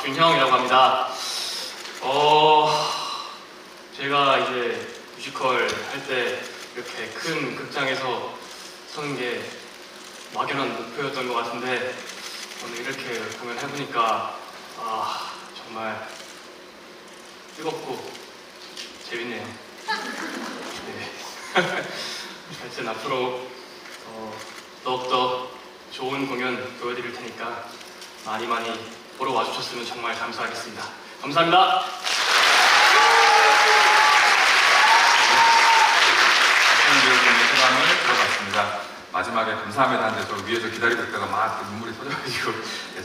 박준형이라고 합니다. 어, 제가 이제 뮤지컬 할 때 이렇게 큰 극장에서 서는 게 막연한 목표였던 것 같은데 오늘 이렇게 공연해보니까 아 정말 뜨겁고 재밌네요. 네. 하여튼 앞으로 어, 더욱더 좋은 공연 보여드릴 테니까 많이 많이 보러 와주셨으면 정말 감사하겠습니다. 감사합니다. 배우님의 소감을 들어봤습니다. 마지막에 감사합니다 하는데 저 위에서 기다리고 있다가 막 눈물이 터져가지고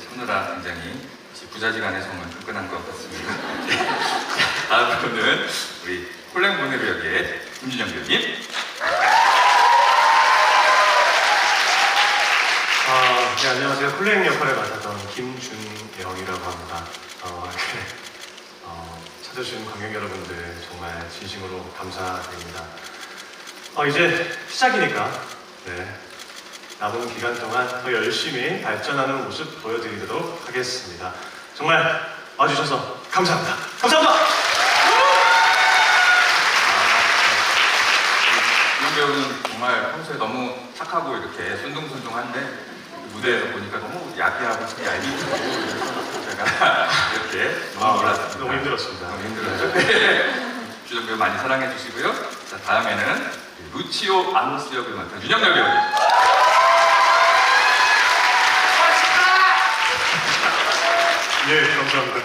참느라 굉장히 부자지간의 성을 끝난 것 같습니다. 네. 다음으로는 우리 콜랭보네로 역의 김준영 배우님. 아, 네, 안녕하세요. 콜렉 역할을 맡았던 김준영이라고 합니다. 어, 이렇게 어, 찾아주신 관객 여러분들 정말 진심으로 감사드립니다. 어, 이제 시작이니까 네, 남은 기간 동안 더 열심히 발전하는 모습 보여드리도록 하겠습니다. 정말 와주셔서 감사합니다. 감사합니다. 이용 배우는 정말 평소에 너무 착하고 이렇게 순둥순둥한데 무대에서 보니까 너무 야비하고 그래서 제가 이렇게 너무 아, 놀랐습니다. 너무 힘들었습니다. 너무 힘들었죠. 네. 주정 배우 많이 사랑해 주시고요. 자 다음에는 루치오 아모스 역을 맡은 윤영열 배우님. 예, 감사합니다.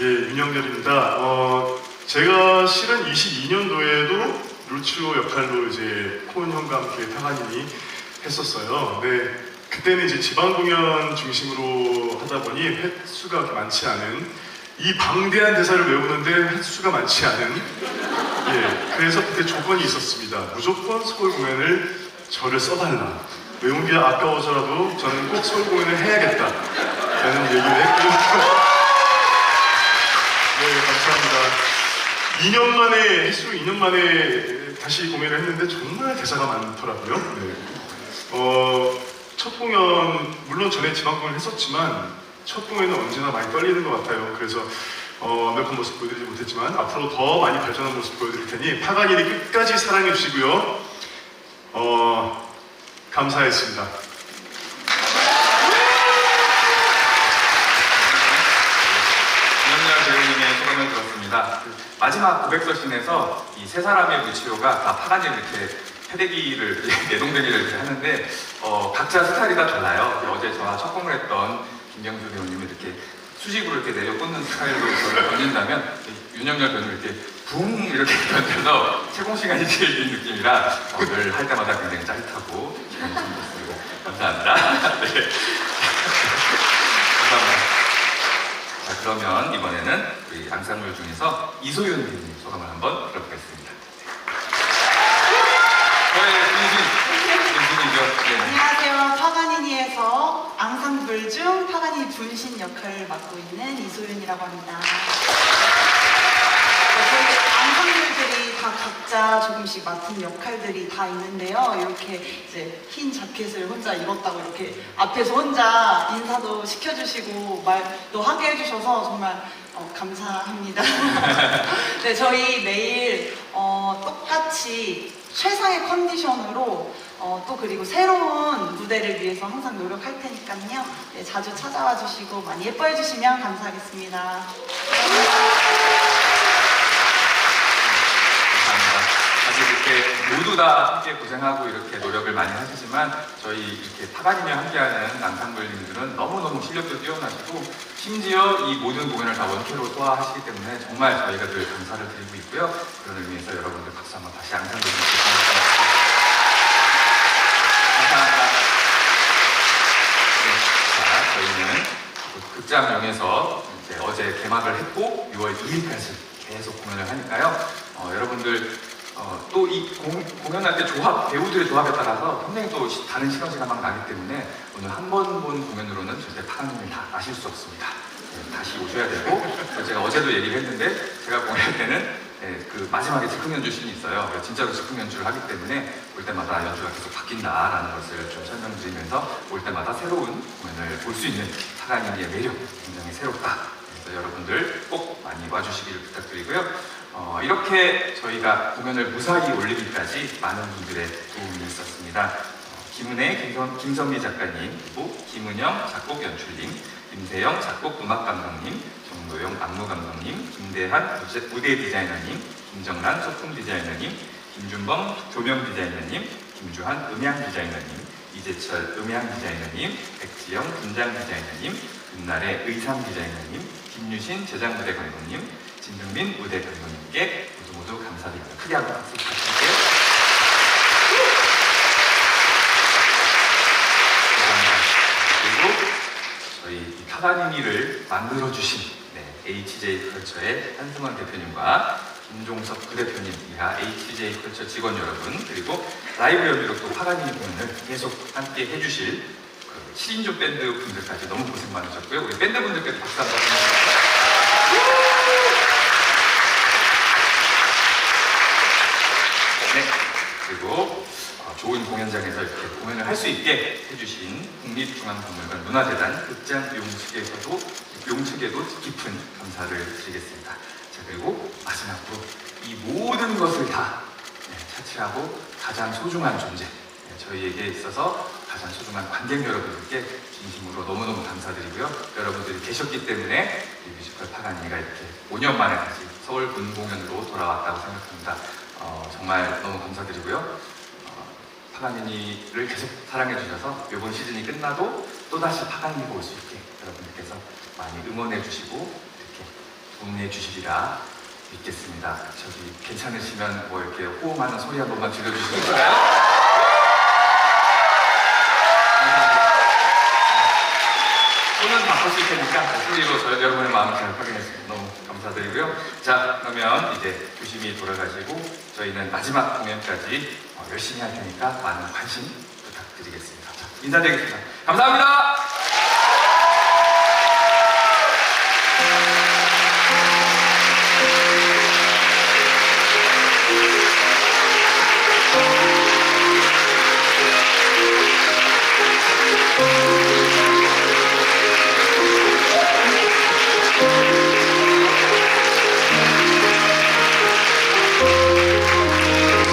예, 윤영렬입니다. 어, 제가 실은 22년도에도 루치오 역할로 이제 코은 형과 함께 타가님이 했었어요. 네, 그때는 이제 지방 공연 중심으로 하다 보니 횟수가 많지 않은 이 방대한 대사를 외우는데 횟수가 많지 않은 예, 그래서 그때 조건이 있었습니다. 무조건 서울 공연을 저를 써달라. 외운 게 아까워서라도 저는 꼭 서울 공연을 해야겠다. 라는 얘기를 했고. 네, 감사합니다. 2년 만에, 횟수로 2년 만에 다시 공연을 했는데 정말 대사가 많더라고요. 네. 어, 첫 공연, 물론 전에 지방 공연을 했었지만, 첫 공연은 언제나 많이 떨리는 것 같아요. 그래서 어, 완벽한 모습 보여드리지 못했지만, 앞으로 더 많이 발전한 모습 보여드릴 테니, 파가니를 끝까지 사랑해 주시고요. 어, 감사했습니다. 윤영열 배우님의 소감을 들었습니다. 그 마지막 고백서신에서 이 세 사람의 루치오가 다 파가니 이렇게 패대기를 내동댕이를 이렇게 하는데 어, 각자 스타일이 다 달라요. 어제 저와 첫 공을 했던 김경주 배우님이 이렇게 수직으로 이렇게 내려 꽂는 스타일로 저를 던진다면 윤영열 배우님 이렇게 붕 이렇게 던져서 채공 시간이 제일 긴 느낌이라 오늘 할 때마다 굉장히 짜릿하고 기분이 좀 좋습니다. 감사합니다. 네. 감사합니다. 자 그러면 이번에는 우리 앙상블 중에서 이소윤 배우님 소감을 한번 들어보겠습니다. 저의 분신, 분신이죠. 네. 안녕하세요. 파가니니에서 앙상블 중 파가니 분신 역할을 맡고 있는 이소윤이라고 합니다. 앙상블들이 다 각자 조금씩 맡은 역할들이 다 있는데요. 이렇게 이제 흰 자켓을 혼자 입었다고 이렇게 앞에서 혼자 인사도 시켜주시고 말도 하게 해주셔서 정말 어, 감사합니다. 네, 저희 매일 어, 똑같이 최상의 컨디션으로 어, 또 그리고 새로운 무대를 위해서 항상 노력할 테니까요. 네, 자주 찾아와 주시고 많이 예뻐해 주시면 감사하겠습니다. 감사합니다. 사실 이렇게 모두 다 함께 고생하고 이렇게 노력을 많이 하시지만 저희 이렇게 파가님과 함께하는 앙상블님들은 너무너무 실력도 뛰어나시고 심지어 이 모든 공연을 다 원캐로 소화하시기 때문에 정말 저희가 늘 감사를 드리고 있고요. 그런 의미에서 여러분들 박수 한번 다시 앙상블님께 보내드립니다. 감사합니다. 네, 자, 저희는 극장명에서 이제 어제 개막을 했고 6월 2일까지 계속 공연을 하니까요. 어, 여러분들 또이 공연할 때 조합 배우들의 조합에 따라서 굉장히 또 시- 다른 시너지가 막 나기 때문에 오늘 한 번 본 공연으로는 절대 파랑님을 다 아실 수 없습니다. 네, 다시 오셔야 되고 제가 어제도 얘기를 했는데 제가 공연할 때는 예, 그 마지막에 즉흥 연주 신이 있어요. 그래서 진짜로 즉흥 연주를 하기 때문에 올 때마다 연주가 계속 바뀐다라는 것을 좀 설명드리면서 올 때마다 새로운 공연을 볼 수 있는 파가니의 매력 굉장히 새롭다. 그래서 여러분들 꼭 많이 와주시기를 부탁드리고요. 어, 이렇게 저희가 공연을 무사히 올리기까지 많은 분들의 도움이 있었습니다. 어, 김은혜, 김선, 김선 미 작가님, 그리고 김은영 작곡 연출님, 김세영 작곡 음악 감독님, 정노용 안무 감독님, 김대한 무대, 디자이너님, 김정란 소품 디자이너님, 김준범 조명 디자이너님, 김주한 음향 디자이너님, 이재철 음향 디자이너님, 백지영 분장 디자이너님, 금날의 의상 디자이너님, 김유신 제작 무대 감독님, 진흥민 무대 감독님께 모두 모두 감사드립니다. 크게 한번 박수 부탁드릴게요. 그리고 저희 이 타가니니를 만들어주신 네, HJ 컬처의 한승원 대표님과 김종석 부대표님 이하 HJ 컬처 직원 여러분 그리고 라이브 연주로 또 파가니니 공연을 계속 함께 해주실 그 7인조 밴드 분들까지 너무 고생 많으셨고요 우리 밴드 분들께도 박수 한번 주세요 네 그리고 어, 좋은 공연장에서 이렇게 공연을 할 수 있게 해주신 국립중앙박물관 문화재단 극장 용측에서도 용측에도 깊은 감사를 드리겠습니다. 자 그리고 마지막으로 이 모든 것을 다 네, 차치하고 가장 소중한 존재 네, 저희에게 있어서 가장 소중한 관객 여러분들께 진심으로 너무너무 감사드리고요. 여러분들이 계셨기 때문에 이 뮤지컬 파가니가 이렇게 5년 만에 다시 서울 본 공연으로 돌아왔다고 생각합니다. 어, 정말 너무 감사드리고요. 어, 파가니니를 계속 사랑해 주셔서 이번 시즌이 끝나도 또다시 파가니니가 올 수 있게 여러분들께서 많이 응원해 주시고 이렇게 동의해 주시리라 믿겠습니다. 저기 괜찮으시면 뭐 이렇게 호응하는 소리 한 번만 질러주시겠어요? 손은 바꾸실 테니까 소리로 저 여러분의 마음 잘 확인했습니다. 너무 감사드리고요. 자, 그러면 이제 조심히 돌아가시고 저희는 마지막 공연까지 어, 열심히 할 테니까 많은 관심 부탁드리겠습니다. 자, 인사드리겠습니다. 감사합니다.